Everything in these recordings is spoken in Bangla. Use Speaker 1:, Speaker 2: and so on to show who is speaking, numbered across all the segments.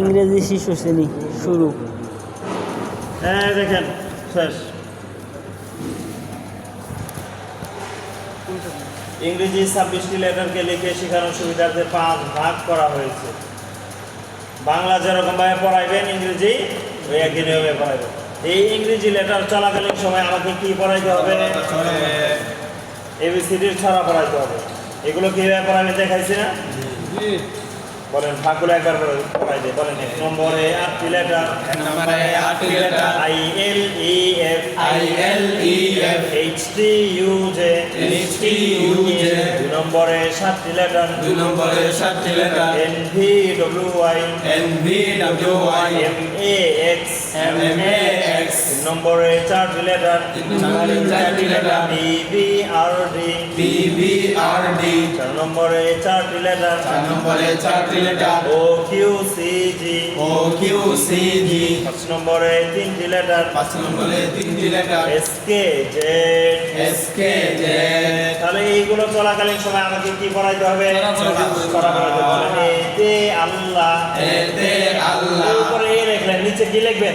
Speaker 1: ইংরেজি শিশু শ্রেণী শুরু
Speaker 2: হ্যাঁ দেখেন শেষ ইংরেজি ছাব্বিশটি লেটারকে লিখে শেখানোর সুবিধার্থে পাঁচ ভাগ করা হয়েছে বাংলা যেরকমভাবে পড়াইবেন ইংরেজি ওই একই নিয়মে পড়াইবেন এই ইংরেজি লেটার চলাকালীন সময় আমাকে কি পড়াইতে হবে এবিসিডির ছড়া পড়াইতে হবে এগুলো কীভাবে পড়াবে দেখাইছি না বলেন ফাকুল একবার বলে পড়াই দে বলেন এক নম্বরে আটটি লেটার
Speaker 3: নম্বরে আটটি letter
Speaker 2: I L E F
Speaker 3: I L E F
Speaker 2: H T U J
Speaker 3: H T U J
Speaker 2: দুই নম্বরে সাতটি লেটার
Speaker 3: দুই নম্বরে সাতটি letter
Speaker 2: N V W I
Speaker 3: N V W I
Speaker 2: M A X
Speaker 3: M A X
Speaker 2: নম্বরে চার লেটার
Speaker 3: চারটি letter
Speaker 2: B B R D
Speaker 3: B B R D
Speaker 2: চার নম্বরে চারটি লেটার
Speaker 3: চার নম্বরে চারটি letter
Speaker 2: O Q C G
Speaker 3: O Q C G
Speaker 2: পাঁচ নম্বরে তিনটি লেটার
Speaker 3: পাঁচ নম্বরে তিনটি letter
Speaker 2: S K Z
Speaker 3: S K Z
Speaker 2: তাহলে এইগুলো চলাকালীন সময় আমাকে কি করাইতে হবে আল্লাহ
Speaker 3: এতে আল্লাহ
Speaker 2: উপরে এ লিখলেন নিচে কি লিখবেন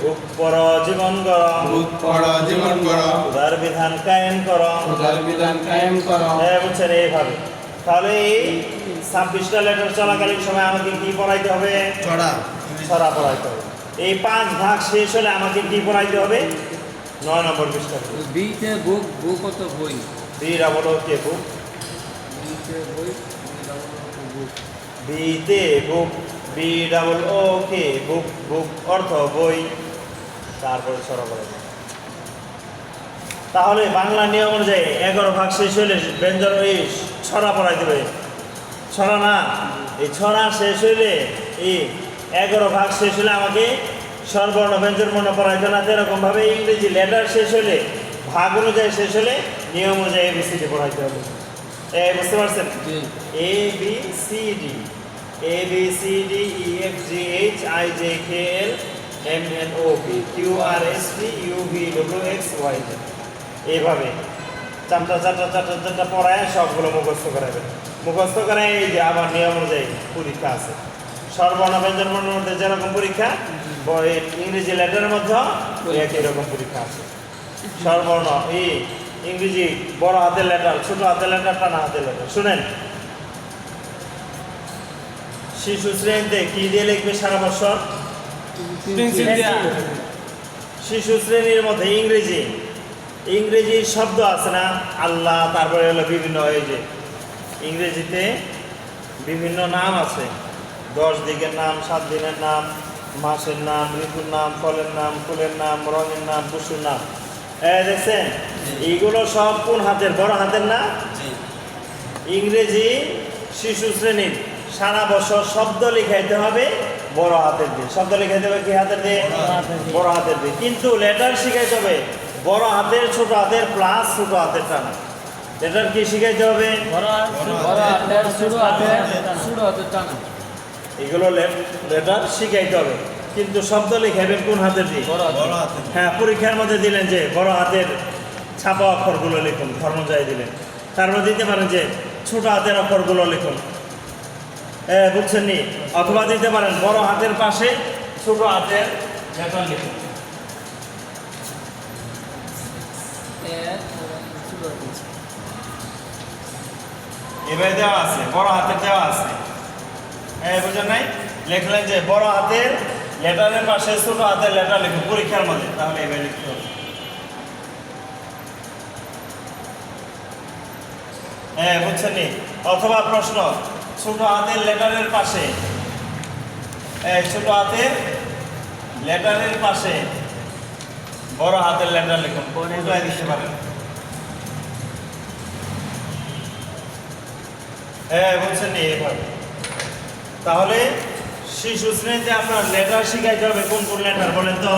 Speaker 2: পর জীবন কর
Speaker 3: ভূত জীবন কর
Speaker 2: খোদার বিধান কায়েম কর
Speaker 3: খোদার বিধান কায়েম কর
Speaker 2: হ্যাঁ বুঝছেন এইভাবে তাহলে এই ছাব্বিশটা লেটার চলাকালীন সময় আমাকে কি পড়াইতে হবে ছড়া ছড়া পড়াইতে হবে এই পাঁচ ভাগ শেষ হলে আমাকে কি পড়াইতে হবে নয় নম্বর পৃষ্ঠা
Speaker 1: বিতে বুক বুক কত বই
Speaker 2: বি ডাবল কে বুক বিতে বই বিতে বুক বি ডাবল ও কে বুক বুক অর্থ বই তারপরে সরবরাহ তাহলে বাংলা নিয়ম অনুযায়ী এগারো ভাগ শেষ হইলে ব্যঞ্জন এই ছড়া পড়াই দেবে ছড়া না এই ছড়া শেষ হইলে এই এগারো ভাগ শেষ হলে আমাকে সর্বর্ণ পড়াই দেবে না এরকমভাবে ইংরেজি লেটার শেষ হলে ভাগ অনুযায়ী শেষ হলে নিয়ম অনুযায়ী এবিসিডি পড়াইতে হবে এ বুঝতে পারছেন A B C D A B C D E F G H I J K L M N O B Q R S T U V W X Y এইভাবে চারটা চারটা চারটা চারটা পড়ায় সবগুলো মুখস্থ করাবেন মুখস্থ করায় এই যে আবার নিয়ম অনুযায়ী পরীক্ষা আছে সর্বনবেন্দ্র মধ্যে যেরকম পরীক্ষা ইংরেজি লেটারের মধ্যে একই রকম পরীক্ষা আছে সর্বর্ণ এই ইংরেজি বড় হাতের লেটার ছোট হাতের লেটার টানা হাতের লেটার শুনেন শিশু শ্রেণীতে কি দিয়ে লিখবে সারা বছর শিশু শ্রেণীর মধ্যে ইংরেজি ইংরেজি শব্দ আছে না আল্লাহ তারপরে হলো বিভিন্ন হয়েছে যে ইংরেজিতে বিভিন্ন নাম আছে দশ দিকের নাম সাত দিনের নাম মাসের নাম ঋতুর নাম ফলের নাম ফুলের নাম রঙের নাম পশুর নাম দেখছেন এইগুলো সব কোন হাতের বড় হাতের না ইংরেজি শিশু শ্রেণীর সারা বছর শব্দ লিখাইতে হবে বড় হাতের দিয়ে শব্দ লিখে দেবে কি হাতের দিয়ে বড় হাতের দিয়ে কিন্তু লেটার শিখাইতে হবে বড় হাতের ছোট হাতের প্লাস ছোট হাতের টানা লেটার কি শিখাইতে হবে এগুলো লেটার শিখাইতে হবে কিন্তু শব্দ লিখাবেন কোন হাতের দিয়ে হ্যাঁ পরীক্ষার মধ্যে দিলেন যে বড় হাতের ছাপা অক্ষরগুলো লিখুন ধর্ম দিলেন দিলেন মধ্যে দিতে পারেন যে ছোট হাতের অক্ষরগুলো লিখুন বুঝছেন নি অথবা দিতে পারেন বড় হাতের পাশে ছোট হাতের বেতন লিখুন এবারে দেওয়া আছে বড় হাতের দেওয়া আছে হ্যাঁ বুঝলেন নাই লেখলেন যে বড় হাতের লেটারের পাশে ছোট হাতের লেটার লিখুন পরীক্ষার মধ্যে তাহলে এবারে লিখতে হবে হ্যাঁ বুঝছেন অথবা প্রশ্ন ছোট হাতের লেটারের পাশে ছোট হাতের লেটারের পাশে বড় হাতের লেটার লিখুন উল্টায় দিতে পারেন হ্যাঁ বলছেন তাহলে শিশু শ্রেণীতে আপনার লেটার শিখাইতে হবে কোন কোন লেটার বলেন তো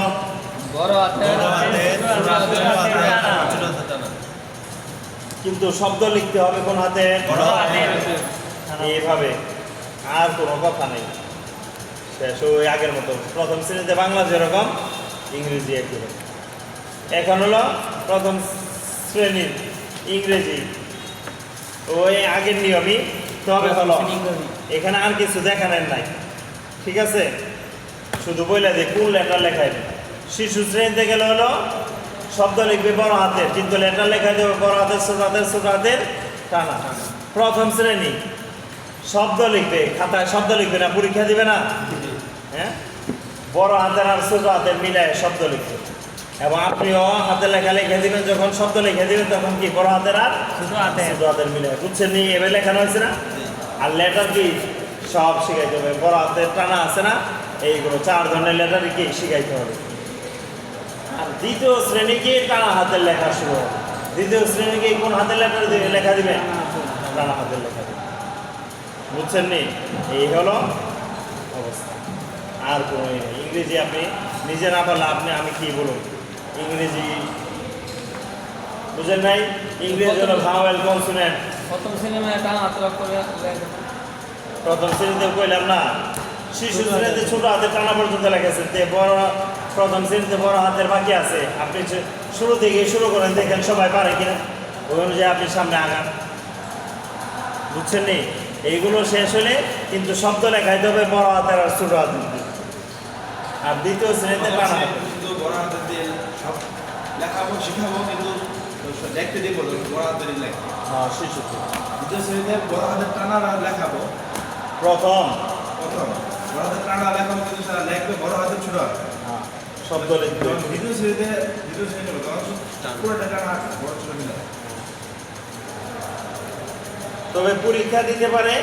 Speaker 2: কিন্তু শব্দ লিখতে হবে কোন হাতে বড় হাতে এইভাবে আর কোনো কথা নেই শেষ ওই আগের মতো প্রথম শ্রেণীতে বাংলা যেরকম ইংরেজি একই রকম এখন হলো প্রথম শ্রেণীর ইংরেজি ওই আগের নিয়মই তবে হলো এখানে আর কিছু দেখানের নাই ঠিক আছে শুধু বলে যে কোন লেটার লেখাইবে শিশু শ্রেণীতে গেলে হলো শব্দ লিখবে বড় হাতের কিন্তু লেটার লেখা দেবে বড় হাতের ছোট হাতের ছোট হাতের টানা প্রথম শ্রেণী শব্দ লিখবে খাতায় শব্দ লিখবে না পরীক্ষা দিবে না হ্যাঁ বড় হাতের আর ছোট হাতের মিলায় শব্দ লিখবে এবং আপনিও হাতে লেখা লিখে দিবেন যখন শব্দ লিখে দিবেন তখন কি বড় হাতের আর ছোট হাতে ছোট হাতের মিলায় বুঝছেন নি এবার লেখানো হয়েছে না আর লেটার কি সব শিখাইতে হবে বড় হাতের টানা আছে না এইগুলো চার ধরনের লেটার কি শিখাইতে হবে আর দ্বিতীয় কি টানা হাতের লেখা শুরু হবে দ্বিতীয় কি কোন হাতের লেটার লেখা দিবে টানা হাতের লেখা দিবে বুঝছেন নি এই হলো অবস্থা আর কোনো ইংরেজি আপনি নিজে না পারলে আপনি আমি কি বলুন ইংরেজি বুঝেন নাই ইংরেজি হলো ভাওয়েল কনসোনেন্ট
Speaker 3: প্রথম সিনেমায় টান হাত করে
Speaker 2: প্রথম শ্রেণীতে কইলাম না শিশু শ্রেণীতে ছোট হাতের টানা পর্যন্ত লেগেছে তে বড় প্রথম শ্রেণীতে বড় হাতের বাকি আছে আপনি শুরু থেকে শুরু করেন দেখেন সবাই পারে কিনা ওই অনুযায়ী আপনি সামনে আগান বুঝছেন নেই এইগুলো শেষ হলে কিন্তু শব্দ লেখাইতে হবে বড় হাতের আর ছোট হাতের আর দ্বিতীয় শ্রেণীতে বানাবো
Speaker 3: কিন্তু বড় দিয়ে সব লেখাবো শিখাবো কিন্তু বড় হ্যাঁ
Speaker 2: দ্বিতীয়
Speaker 3: শ্রেণীতে বড় লেখাবো প্রথম প্রথম বড় হাতের কিন্তু তারা লেখবে বড় হাতের ছোট শব্দ হ্যাঁ, লিখবে দ্বিতীয় শ্রেণীতে দ্বিতীয় শ্রেণীতে পুরোটা টানা বড় ছোট মিলে
Speaker 2: তবে পরীক্ষা দিতে পারে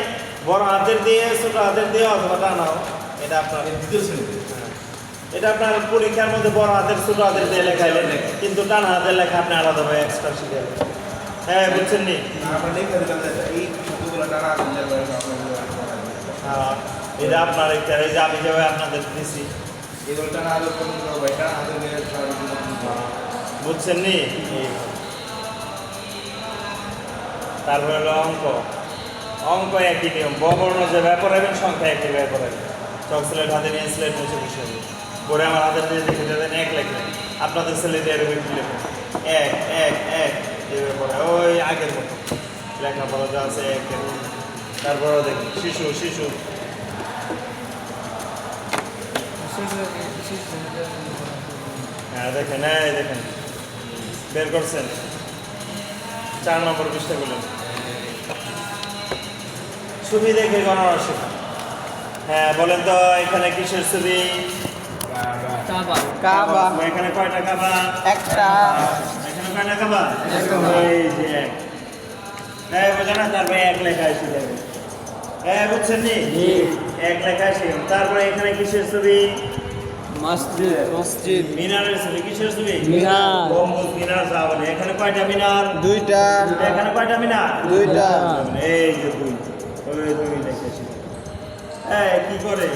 Speaker 2: বড় হাতের দিয়ে ছোট হাতের দিয়ে অথবা টানাও এটা আপনার দ্বিতীয় শ্রেণীতে হ্যাঁ। এটা আপনার পরীক্ষার মধ্যে বড় হাতের ছোট হাতের দিয়ে লেখাইলেন কিন্তু টানা হাতের লেখা আপনি আলাদাভাবে এক্সট্রা শিখে হ্যাঁ বুঝছেন নি হ্যাঁ, এটা আপনার এই যে আমি যেভাবে আপনাদের দিছি বুঝছেন নি তারপরে হলো অঙ্ক অঙ্ক একই নিয়ম বর্ণ ব্যাপার পড়াবেন সংখ্যা ব্যাপার পড়াবেন চক স্লেট হাতে নিয়ে স্লেট বসে বসে পরে আমার হাতে নিয়ে দেখে যাবেন এক লেখবেন আপনাদের স্লেট এরকম লেখবেন এক এক এক এভাবে ওই আগের মতো পড়া যা আছে এক তারপরে দেখি শিশু শিশু হ্যাঁ দেখেন হ্যাঁ দেখেন বের করছেন চার নম্বর পৃষ্ঠা গুলো ছবি দেখে গণনা শেখা হ্যাঁ বলেন তো এখানে কিসের ছবি একটা এখানে এক হ্যাঁ এক তারপরে এখানে কিসের ছবি
Speaker 3: মসজিদ
Speaker 1: মসজিদ
Speaker 2: মিনারের কিসের মিনার গম্বুজ মিনার এখানে কয়টা মিনার দুইটা এখানে কয়টা মিনার দুইটা এই যে দুই দেখেছি এই কি করে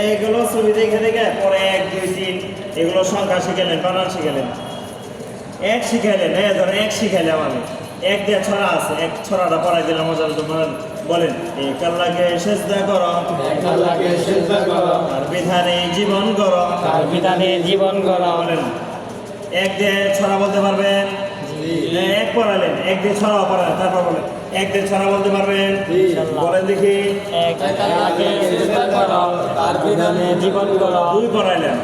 Speaker 2: এইগুলো ছবি দেখে দেখে পরে এক দুই তিন এগুলো সংখ্যা শিখে নেন বানান শিখে নেন এক শিখাইলেন হ্যাঁ ধরেন এক শিখাইলাম আমি এক দিয়ে ছড়া আছে এক ছড়াটা পড়াই দিলাম মজার বলেন বলেন এক আল্লাহকে সেজদা করো
Speaker 3: এক আল্লাহকে সেজদা করো
Speaker 2: তার বিধানে জীবন করো
Speaker 1: তার বিধানে জীবন করো বলেন
Speaker 2: এক দিয়ে ছড়া বলতে পারবেন এক পড়ালেন এক দিয়ে ছড়া পড়ালেন তারপর বলেন এক দিয়ে ছড়া বলতে পারবেন বলেন দেখি
Speaker 3: এক আল্লাহকে সেজদা করো তার বিধানে জীবন করো
Speaker 2: দুই পড়াইলেন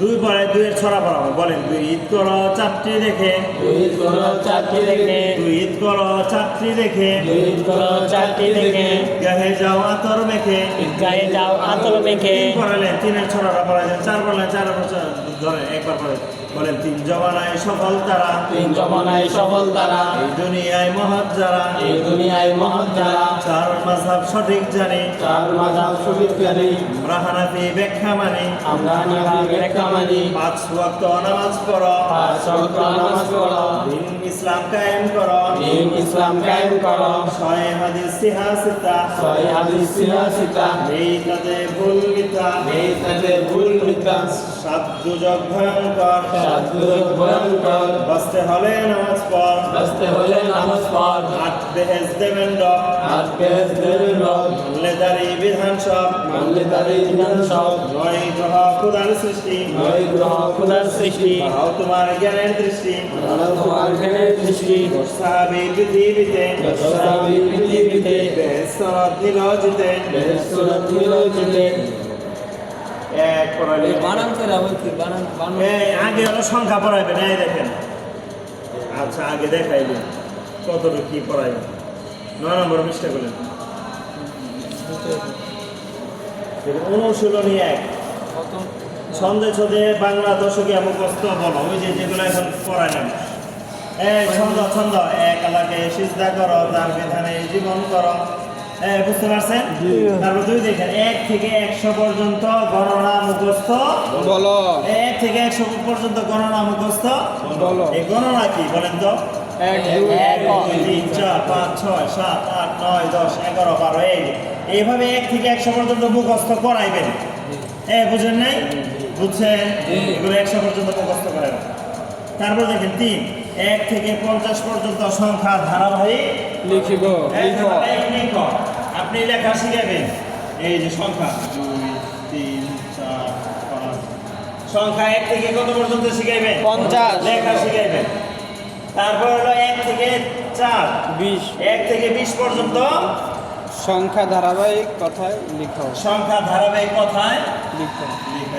Speaker 2: দুই বলে দুইয়ের ছড়া বরাবর বলেন দুই ঈদ করো চারটি দেখে
Speaker 3: দুই ঈদ করো চারটি দেখে
Speaker 2: দুই ঈদ করো চারটি দেখে
Speaker 3: দুই ঈদ করো চারটি দেখে
Speaker 2: গাহে যাও আতর মেখে
Speaker 1: গায়ে যাও আতর মেখে
Speaker 2: পড়ালেন তিনের ছড়াটা পড়ালেন চার বলে চার বছর ধরে একবার পরে বলেন তিন জমানায় সফল তারা
Speaker 1: তিন জমানায় সফল তারা
Speaker 2: এই দুনিয়ায় মহৎ যারা
Speaker 1: এই দুনিয়ায় মহৎ যারা
Speaker 2: চার মাঝাব সঠিক জানে
Speaker 1: চার মাঝাব সঠিক জানে
Speaker 2: আমরা হানাফি ব্যাখ্যা মানে
Speaker 1: আমরা হানাফি ব্যাখ্যা মানি
Speaker 2: পাঁচ ওয়াক্ত নামাজ পড়ো
Speaker 3: পাঁচ ওয়াক্ত নামাজ পড়ো
Speaker 2: দিন ইসলাম কায়েম করো
Speaker 1: দিন ইসলাম কায়েম করো
Speaker 2: ছয় হাদিস সিহাসিতা
Speaker 1: ছয় হাদিস সিহাসিতা
Speaker 2: এই তাতে ভুল মিথ্যা
Speaker 1: এই তাতে ভুল মিথ্যা
Speaker 2: সাত দুজক ভয়ঙ্কর
Speaker 1: সাত দুজক ভয়ঙ্কর
Speaker 2: বসতে হলে নামাজ পড়
Speaker 1: বসতে হলে নামাজ পড়
Speaker 2: হাত বেহেজ দেবেন রব
Speaker 1: হাত বেহেজ দেবেন রব
Speaker 2: মানলে বিধান সব
Speaker 1: মানলে বিধান সব
Speaker 2: নয় গ্রহ খুদার সৃষ্টি
Speaker 1: খোদার সৃষ্টি
Speaker 2: তোমার জ্ঞানের দৃষ্টি
Speaker 1: তোমার জ্ঞানের দৃষ্টি
Speaker 2: সাবি পৃথিবীতে
Speaker 1: সাবি পৃথিবীতে
Speaker 2: বেসরত নিলজিতে
Speaker 1: বেসরত নিলজিতে
Speaker 2: এক আগে সংখ্যা পড়াইবেন এই দেখেন আচ্ছা আগে দেখাইলে কতটুকু কি পড়াইবে নয় নম্বর মিষ্টা করলেন অনুশীলনী এক কত ছন্দে ছন্দে বাংলা দশকে এবং কষ্ট বলো ওই যেগুলো এখন পড়ায় না ছন্দ ছন্দ এক আলাকে সিজদা করো তার বিধানে জীবন করো বুঝতে পারছেন তারপর দুই দেখেন এক থেকে একশো পর্যন্ত গণনা মুখস্থ বলো এক থেকে একশো পর্যন্ত গণনা মুখস্থ বলো এই গণনা কি বলেন তো
Speaker 3: এক দুই
Speaker 2: তিন চার পাঁচ ছয় সাত আট নয় দশ এগারো বারো এই এইভাবে এক থেকে একশো পর্যন্ত মুখস্থ করাইবেন এ বুঝেন নাই বুঝছেন এগুলো একশো পর্যন্ত মুখস্থ করেন তারপর দেখেন তিন এক থেকে পঞ্চাশ পর্যন্ত সংখ্যা ধারাবাহিক লিখিব আপনি লেখা শিখাবেন এই যে সংখ্যা দুই তিন চার পাঁচ সংখ্যা এক থেকে কত পর্যন্ত শিখাইবেন পঞ্চাশ লেখা শিখাইবেন তারপর হলো এক থেকে চার বিশ এক থেকে বিশ পর্যন্ত
Speaker 3: সংখ্যা ধারাবাহিক কথায় লিখো
Speaker 2: সংখ্যা ধারাবাহিক কথায় লিখো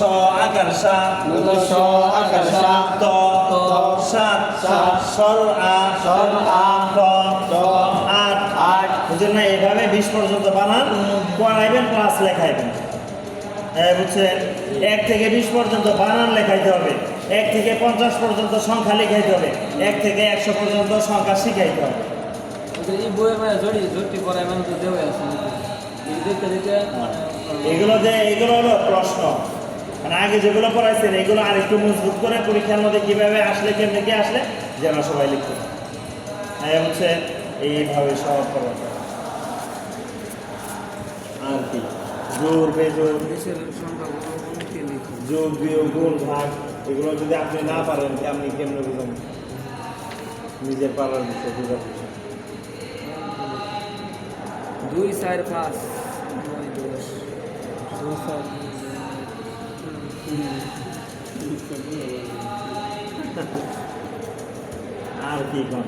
Speaker 2: স আকার সা
Speaker 1: মূল স আকার সা
Speaker 2: ত ত সাত সাত সর আ সর আ ত ত আট আট বুঝলেন এভাবে বিশ পর্যন্ত বানান পড়াইবেন প্লাস লেখাইবেন বুঝছেন এক থেকে বিশ পর্যন্ত বানান লেখাইতে হবে এক থেকে পঞ্চাশ পর্যন্ত সংখ্যা লেখাইতে হবে এক থেকে একশো পর্যন্ত সংখ্যা শিখাইতে হবে এগুলো যে এগুলো হলো প্রশ্ন মানে আগে যেগুলো পড়াইছেন এগুলো আর একটু মজবুত করে পরীক্ষার মধ্যে কীভাবে আসলে কেমনি কি আসলে যেন সবাই লিখতে পারে হচ্ছে এইভাবে সব করা আর কি জোর বেজোর যোগ বিয়োগ গুণ ভাগ এগুলো যদি আপনি না পারেন আপনি কেমনে বুঝেন নিজের পারার বিষয় বুঝা
Speaker 1: দুই চার পাঁচ দশ দুই চার আর
Speaker 2: কি কম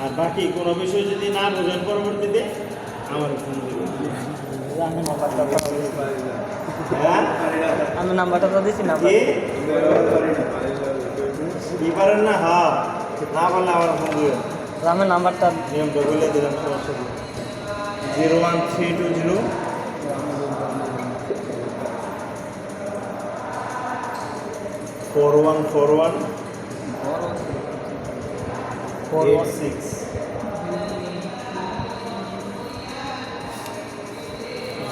Speaker 2: আর বাকি কোন বিষয় যদি না বোঝেন পরবর্তীতে আমার ফোন
Speaker 1: আমি নাম্বারটা তো
Speaker 2: হ্যাঁ? না হ্যাঁ। আমার নাম্বারটা নিয়মটা বলে দিলাম zero one three two zero four one four one eight six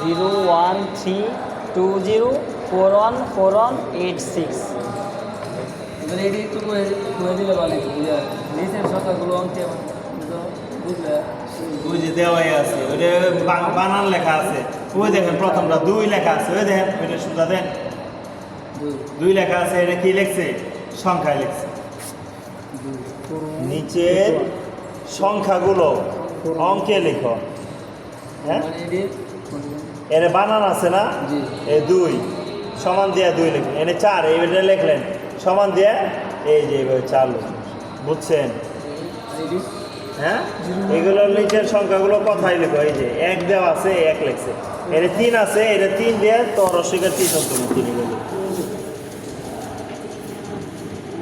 Speaker 1: zero one three two zero four one four one eight six ready একটু করে করে দিলে ভালো নিচের সংখ্যাগুলো অঙ্কে
Speaker 2: বুঝলে বুঝে দেওয়াই আছে ওইটা বানান লেখা আছে ওই দেখেন প্রথমটা দুই লেখা আছে ওই দেখেন ওইটা সুতা দেন দুই লেখা আছে এটা কি লেখছে সংখ্যা লেখছে নিচের সংখ্যাগুলো অঙ্কে লেখ হ্যাঁ এর বানান আছে না এ দুই সমান দেয়া দুই লেখ এনে চার এইটা লিখলেন সমান দেয়া এই যে এইভাবে চার বুঝছেন হ্যাঁ এগুলো নিচের সংখ্যাগুলো কথাই লিখো এই যে এক দেওয়া আছে এক লেখছে এটা তিন আছে এটা তিন দিয়ে তো রসিকের তিন অন্তর্ভুক্ত লিখে